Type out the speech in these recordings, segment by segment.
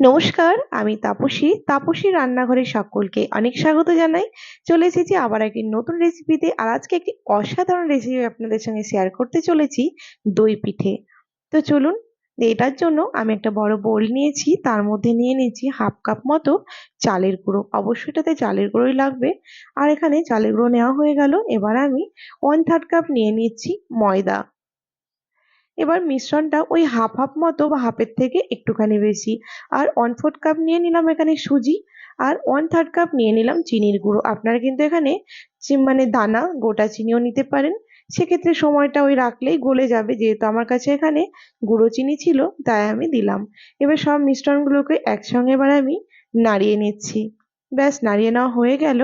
নমস্কার, আমি তাপসী। তাপসী রান্নাঘরে সকলকে অনেক স্বাগত জানাই। চলে এসেছি আবার একটি নতুন রেসিপিতে আর আজকে একটি অসাধারণ রেসিপি আপনাদের সঙ্গে শেয়ার করতে চলেছি, দই পিঠে। তো চলুন, এটার জন্য আমি একটা বড় বোল নিয়েছি, তার মধ্যে নিয়ে নিয়েছি হাফ কাপ মতো চালের গুঁড়ো। অবশ্যই এটাতে চালের গুঁড়োই লাগবে। আর এখানে চালের গুঁড়ো নেওয়া হয়ে গেল। এবার আমি ওয়ান থার্ড কাপ নিয়ে নিচ্ছি ময়দা। এবার মিশ্রণটা ওই হাফ হাফ মতো বা হাফের থেকে একটুখানি বেশি। আর ওয়ান ফোর্থ কাপ নিয়ে নিলাম এখানে সুজি। আর ওয়ান থার্ড কাপ নিয়ে নিলাম চিনির গুঁড়ো। আপনারা কিন্তু এখানে মানে দানা, গোটা চিনিও নিতে পারেন। সেক্ষেত্রে সময়টা ওই রাখলেই গলে যাবে, যেহেতু আমার কাছে এখানে গুঁড়ো চিনি ছিল, তাই আমি দিলাম। এবার সব মিশ্রণগুলোকে একসঙ্গে এবার আমি নাড়িয়ে নিচ্ছি। ব্যাস, নাড়িয়ে নেওয়া হয়ে গেল।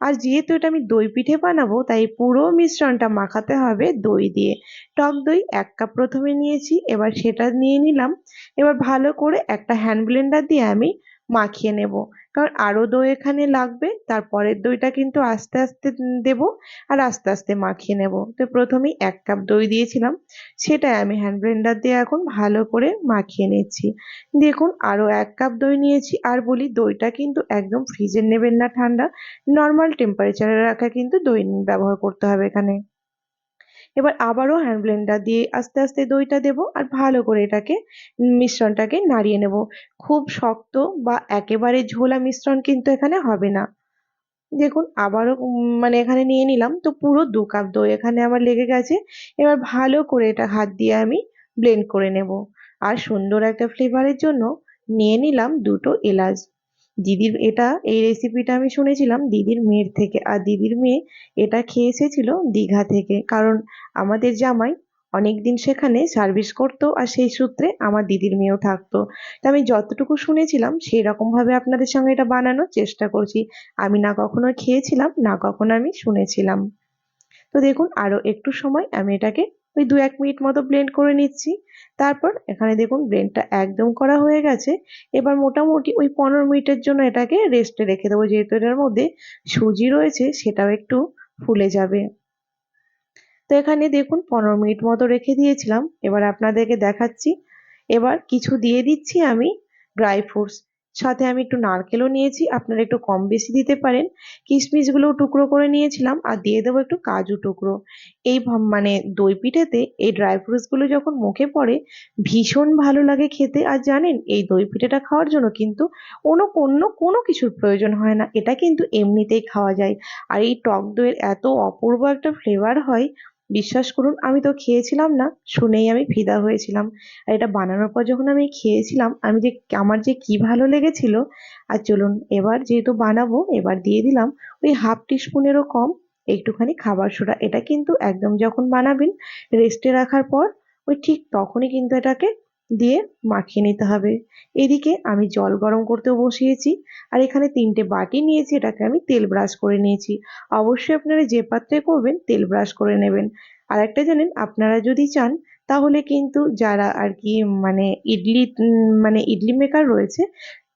আর যেহেতু এটা আমি দই পিঠে বানাবো, তাই পুরো মিশ্রণটা মাখাতে হবে দই দিয়ে। টক দই এক কাপ প্রথমে নিয়েছি, এবার সেটা নিয়ে নিলাম। এবার ভালো করে একটা হ্যান্ড ব্লেন্ডার দিয়ে আমি মাখিয়ে নেব। কারণ আরও দই এখানে লাগবে, তারপরের দইটা কিন্তু আস্তে আস্তে দেব আর আস্তে আস্তে মাখিয়ে নেব। তো প্রথমেই এক কাপ দই দিয়েছিলাম, সেটাই আমি হ্যান্ড ব্লেন্ডার দিয়ে এখন ভালো করে মাখিয়ে নিচ্ছি। দেখুন আরও এক কাপ দই নিয়েছি আর বলি দইটা কিন্তু একদম ফ্রিজে নেবেন না ঠান্ডা নর্মাল টেম্পারেচারে রাখা কিন্তু দই ব্যবহার করতে হবে এখানে। এবার আবারও হ্যান্ড ব্লেন্ডার দিয়ে আস্তে আস্তে দইটা দেব আর ভালো করে এটাকে মিশ্রণটাকে নাড়িয়ে নেব। খুব শক্ত বা একেবারে ঝোলা মিশ্রণ কিন্তু এখানে হবে না। দেখুন, আবারও মানে এখানে নিয়ে নিলাম। তো পুরো দু কাপ দই এখানে আমার লেগে গেছে। এবার ভালো করে এটা হাত দিয়ে আমি ব্লেন্ড করে নেব। আর সুন্দর একটা ফ্লেভারের জন্য নিয়ে নিলাম দুটো এলাচ। দিদির এটা, এই রেসিপিটা আমি শুনেছিলাম দিদির মেয়ের থেকে। আর দিদির মেয়ে এটা খেয়ে এসেছিল দীঘা থেকে। কারণ আমাদের জামাই অনেক দিন সেখানে সার্ভিস করতো আর সেই সূত্রে আমার দিদির মেয়েও থাকতো। তা আমি যতটুকু শুনেছিলাম সেই রকমভাবে আপনাদের সঙ্গে এটা বানানোর চেষ্টা করছি। আমি না কখনো খেয়েছিলাম, না কখনো আমি শুনেছিলাম। তো দেখুন, আরও একটু সময় আমি এটাকে ওই দু এক মিনিট মতো ব্লেন্ড করে নিচ্ছি। তারপর এখানে দেখুন ব্লেন্ডটা একদম করা হয়ে গেছে। এবার মোটামুটি ওই পনেরো মিনিটের জন্য এটাকে রেস্টে রেখে দেবো। যেহেতু এটার মধ্যে সুজি রয়েছে, সেটাও একটু ফুলে যাবে। তো এখানে দেখুন পনেরো মিনিট মতো রেখে দিয়েছিলাম। এবার আপনাদেরকে দেখাচ্ছি। এবার কিছু দিয়ে দিচ্ছি আমি ড্রাই ফ্রুটস সাথে আমি একটু নারকেলও নিয়েছি, আপনারা একটু কম বেশি দিতে পারেন। কিশমিশগুলোও টুকরো করে নিয়েছিলাম আর দিয়ে দেবো একটু কাজু টুকরো। এই মানে দই পিঠেতে এই ড্রাই ফ্রুটসগুলো যখন মুখে পড়ে, ভীষণ ভালো লাগে খেতে। আর জানেন, এই দই পিঠেটা খাওয়ার জন্য কিন্তু অন্য অন্য কোনো কিছুর প্রয়োজন হয় না। এটা কিন্তু এমনিতেই খাওয়া যায়। আর এই টক দইয়ের এত অপূর্ব একটা ফ্লেভার হয় বিশ্বাস করুন, আমি তো খেয়েছিলাম না, শুনেই আমি ফিদা হয়েছিলাম। আর এটা বানানোর পর যখন আমি খেয়েছিলাম, আমি যে আমার যে কি ভালো লেগেছিল, আর চলুন এবার যেহেতু বানাবো, এবার দিয়ে দিলাম ওই হাফ টিস্পুনেরও কম একটুখানি খাবার সোডা। এটা কিন্তু একদম যখন বানাবেন রেস্টে রাখার পর, ওই ঠিক তখনই কিন্তু এটাকে দিয়ে মাখিয়ে নিতে হবে। এদিকে আমি জল গরম করতেও বসিয়েছি আর এখানে তিনটে বাটি নিয়েছি, এটাকে আমি তেল ব্রাশ করে নিয়েছি। অবশ্যই আপনারা যে পাত্রে করবেন তেল ব্রাশ করে নেবেন। আর একটা জানেন, আপনারা যদি চান তাহলে কিন্তু যারা আর কি মানে ইডলি মানে ইডলি মেকার রয়েছে,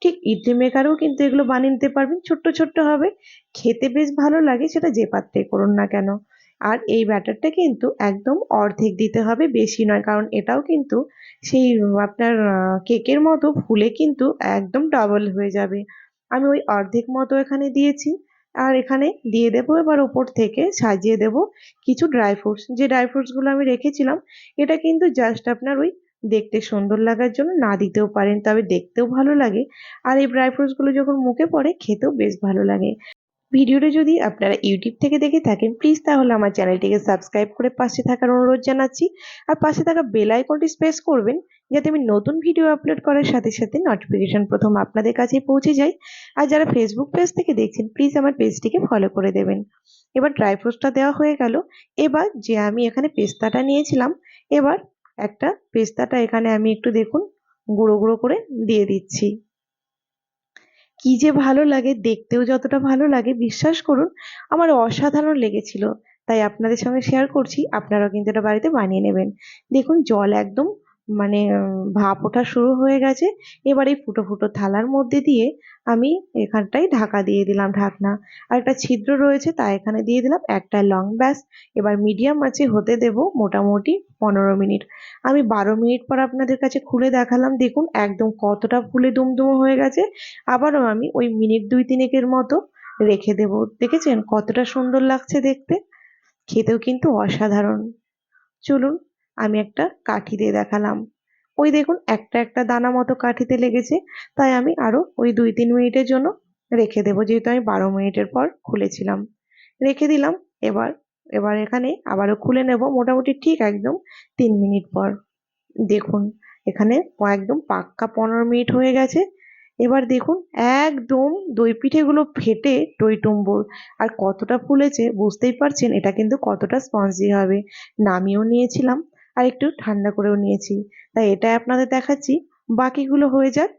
ঠিক ইডলি মেকারও কিন্তু এগুলো বানিয়ে নিতে পারবেন। ছোট্ট ছোট্ট হবে, খেতে বেশ ভালো লাগে, সেটা যে পাত্রে করুন না কেন। আর এই ব্যাটারটা কিন্তু একদম অর্ধেক দিতে হবে, বেশি নয়। কারণ এটাও কিন্তু সেই আপনার কেকের মতো ফুলে কিন্তু একদম ডাবল হয়ে যাবে। আমি ওই অর্ধেক মতো এখানে দিয়েছি। আর এখানে দিয়ে দেবো এবার ওপর থেকে সাজিয়ে দেব কিছু ড্রাই ফ্রুটস যে ড্রাই ফ্রুটসগুলো আমি রেখেছিলাম, এটা কিন্তু জাস্ট আপনার ওই দেখতে সুন্দর লাগার জন্য না দিতেও পারেন, তবে দেখতেও ভালো লাগে। আর এই ড্রাই ফ্রুটসগুলো যখন মুখে পড়ে, খেতেও বেশ ভালো লাগে। ভিডিওটা যদি আপনারা ইউটিউব থেকে দেখে থাকেন প্লিজ তাহলে আমার চ্যানেলটিকে সাবস্ক্রাইব করে পাশে থাকার অনুরোধ জানাচ্ছি। আর পাশে থাকা বেল আইকনটি প্রেস করবেন, যাতে আমি নতুন ভিডিও আপলোড করার সাথে সাথে নোটিফিকেশন প্রথম আপনাদের কাছে পৌঁছে যায়। আর যারা ফেসবুক পেজ থেকে দেখছেন প্লিজ আমার পেজটিকে ফলো করে দেবেন। এবার ড্রাই ফ্রুটসটা দেওয়া হয়ে গেল। এবার যে আমি এখানে পেস্তাটা নিয়েছিলাম, এবার একটা পেস্তাটা এখানে আমি একটু দেখুন, গুঁড়ো গুঁড়ো করে দিয়ে দিচ্ছি। কি যে ভালো লাগে, দেখতেও যতটা ভালো লাগে, বিশ্বাস করুন, আমার অসাধারণ লেগেছিল। তাই আপনাদের সঙ্গে শেয়ার করছি, আপনারাও কিন্তু এটা বাড়িতে বানিয়ে নেবেন। দেখুন, জল একদম মানে ভাপ ওঠা শুরু হয়ে গেছে। এবার এই ফুটো ফুটো থালার মধ্যে দিয়ে আমি এখানটায় ঢাকা দিয়ে দিলাম ঢাকনা। আর একটা ছিদ্র রয়েছে, তা এখানে দিয়ে দিলাম একটা লং ব্যাস। এবার মিডিয়াম আঁচে হতে দেব মোটামুটি পনেরো মিনিট। আমি বারো মিনিট পর আপনাদের কাছে খুলে দেখালাম। দেখুন, একদম কতটা ফুলে দুমদুম হয়ে গেছে। আবারও আমি ওই মিনিট দুই তিনেকের মতো রেখে দেব। দেখেছেন কতটা সুন্দর লাগছে দেখতে? খেতেও কিন্তু অসাধারণ। চলুন আমি একটা কাঠি দিয়ে দেখালাম। ওই দেখুন, একটা একটা দানা মতো কাঠিতে লেগেছে। তাই আমি আরও ওই দুই তিন মিনিটের জন্য রেখে দেবো, যেহেতু আমি বারো মিনিটের পর খুলেছিলাম। রেখে দিলাম, এবার এবার এখানে আবারও খুলে নেব, মোটামুটি ঠিক একদম তিন মিনিট পর। দেখুন, এখানে একদম পাক্কা পনেরো মিনিট হয়ে গেছে। এবার দেখুন, একদম দই পিঠেগুলো ফেটে টইটুম্বর আর কতটা ফুলেছে বুঝতেই পারছেন, এটা কিন্তু কতটা স্পঞ্জি হবে। নামিয়েও নিয়েছিলাম। আর একটু ঠান্ডা করেও নিয়েছি। তাই এটা আপনাদের দেখাচ্ছি। বাকিগুলো হয়ে যাক।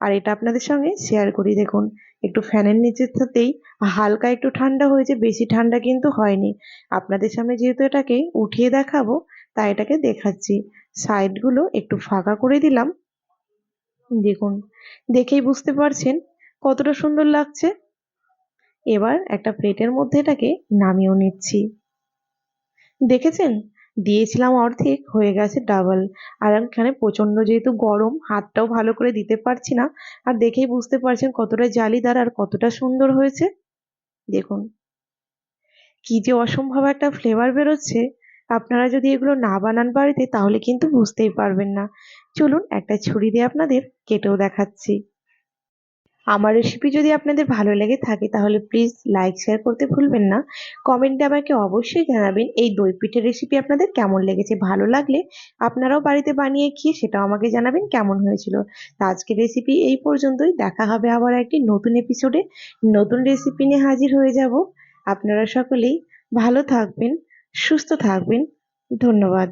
আর এটা আপনাদের সঙ্গে শেয়ার করি, দেখুন। একটু ফ্যানের নিচের সাথেই হালকা একটু ঠান্ডা হয়েছে, বেশি ঠান্ডা কিন্তু হয়নি। আপনাদের সামনে যেহেতু এটাকে উঠিয়ে দেখাবো, তাই এটাকে দেখাচ্ছি। সাইডগুলো একটু ফাঁকা করে দিলাম। দেখুন, দেখেই বুঝতে পারছেন কতটা সুন্দর লাগছে। এবার একটা প্লেটের মধ্যে এটাকে নামিয়েও নিচ্ছি। দেখেছেন? দিয়েছিলাম অর্ধেক, হয়ে গেছে ডাবল আর এখানে প্রচণ্ড যেহেতু গরম, হাতটাও ভালো করে দিতে পারছি না। আর দেখেই বুঝতে পারছেন কতটা জালিদার আর কতটা সুন্দর হয়েছে। দেখুন। কি যে অসম্ভব একটা ফ্লেভার বেরোচ্ছে। আপনারা যদি এগুলো না বানান বাড়িতে, তাহলে কিন্তু বুঝতেই পারবেন না। চলুন একটা ছুরি দিয়ে আপনাদের কেটেও দেখাচ্ছি। আমার রেসিপি যদি আপনাদের ভালো লেগে থাকে, তাহলে প্লিজ লাইক শেয়ার করতে ভুলবেন না। কমেন্টে আমাকে অবশ্যই জানাবেন এই দই পিঠের রেসিপি আপনাদের কেমন লেগেছে, ভালো লাগলে আপনারাও বাড়িতে বানিয়ে খেয়ে সেটাও আমাকে জানাবেন কেমন হয়েছিল। তা আজকের রেসিপি এই পর্যন্তই। দেখা হবে আবার একটি নতুন এপিসোডে নতুন রেসিপি নিয়ে হাজির হয়ে যাব। আপনারা সকলেই ভালো থাকবেন, সুস্থ থাকবেন। ধন্যবাদ।